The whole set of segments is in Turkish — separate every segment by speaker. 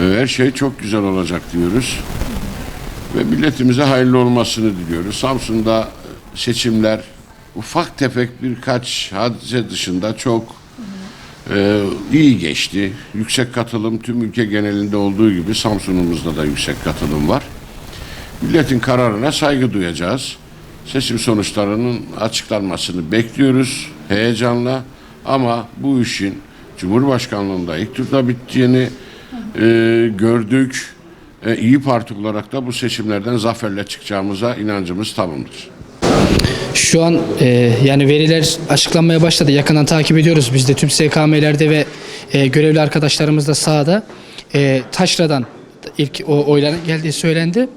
Speaker 1: Her şey çok güzel olacak diyoruz. Ve milletimize hayırlı olmasını diliyoruz. Samsun'da seçimler ufak tefek birkaç hadise dışında çok e, iyi geçti. Yüksek katılım tüm ülke genelinde olduğu gibi Samsun'umuzda da yüksek katılım var. Milletin kararına saygı duyacağız. Seçim sonuçlarının açıklanmasını bekliyoruz heyecanla. Ama bu işin Cumhurbaşkanlığında ilk turda bittiğini e, gördük. E, İyi Parti olarak da bu seçimlerden zaferle çıkacağımıza inancımız tamamdır.
Speaker 2: Şu an e, yani veriler açıklanmaya başladı. Yakından takip ediyoruz biz de tüm SKM'lerde ve e, görevli arkadaşlarımız da sahada. E, Taşra'dan ilk o oyların geldiği söylendi.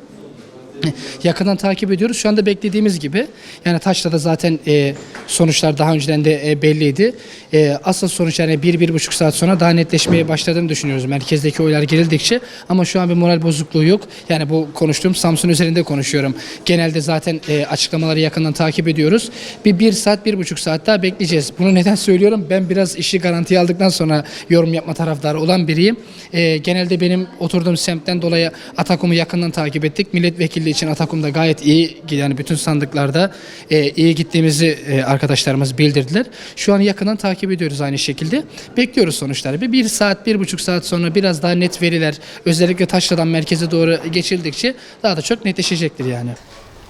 Speaker 2: Yakından takip ediyoruz. Şu anda beklediğimiz gibi. Yani Taşra'da zaten e, sonuçlar daha önceden de e, belliydi. E, asıl sonuç yani bir, bir buçuk saat sonra daha netleşmeye başladığını düşünüyoruz. Merkezdeki oylar girildikçe. Ama şu an bir moral bozukluğu yok. Yani bu konuştuğum Samsun üzerinde konuşuyorum. Genelde zaten e, açıklamaları yakından takip ediyoruz. Bir bir saat, bir buçuk saat daha bekleyeceğiz. Bunu neden söylüyorum? Ben biraz işi garantiye aldıktan sonra yorum yapma taraftarı olan biriyim. E, genelde benim oturduğum semtten dolayı Atakum'u yakından takip ettik. Milletvekilliği için Atakum'da gayet iyi yani bütün sandıklarda e, iyi gittiğimizi e, arkadaşlarımız bildirdiler. Şu an yakından takip ediyoruz aynı şekilde. Bekliyoruz sonuçları. Bir, bir saat, bir buçuk saat sonra biraz daha net veriler özellikle Taşra'dan merkeze doğru geçildikçe daha da çok netleşecektir yani.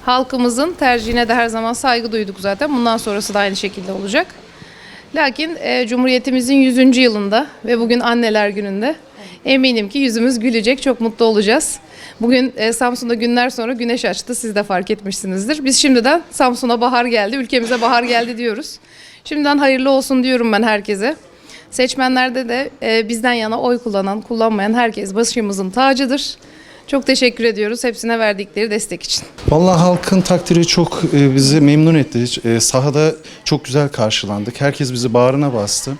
Speaker 3: Halkımızın tercihine de her zaman saygı duyduk zaten. Bundan sonrası da aynı şekilde olacak. Lakin e, Cumhuriyetimizin 100. yılında ve bugün Anneler Günü'nde eminim ki yüzümüz gülecek, çok mutlu olacağız. Bugün e, Samsun'da günler sonra güneş açtı, siz de fark etmişsinizdir. Biz şimdiden Samsun'a bahar geldi, ülkemize bahar geldi diyoruz. Şimdiden hayırlı olsun diyorum ben herkese. Seçmenlerde de e, bizden yana oy kullanan, kullanmayan herkes başımızın tacıdır. Çok teşekkür ediyoruz hepsine verdikleri destek için.
Speaker 4: Vallahi halkın takdiri çok e, bizi memnun etti. E, sahada çok güzel karşılandık. Herkes bizi bağrına bastı.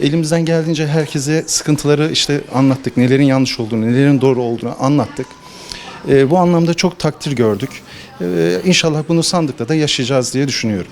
Speaker 4: Elimizden geldiğince herkese sıkıntıları işte anlattık. Nelerin yanlış olduğunu, nelerin doğru olduğunu anlattık. E, bu anlamda çok takdir gördük. İnşallah bunu sandıkta da yaşayacağız diye düşünüyorum.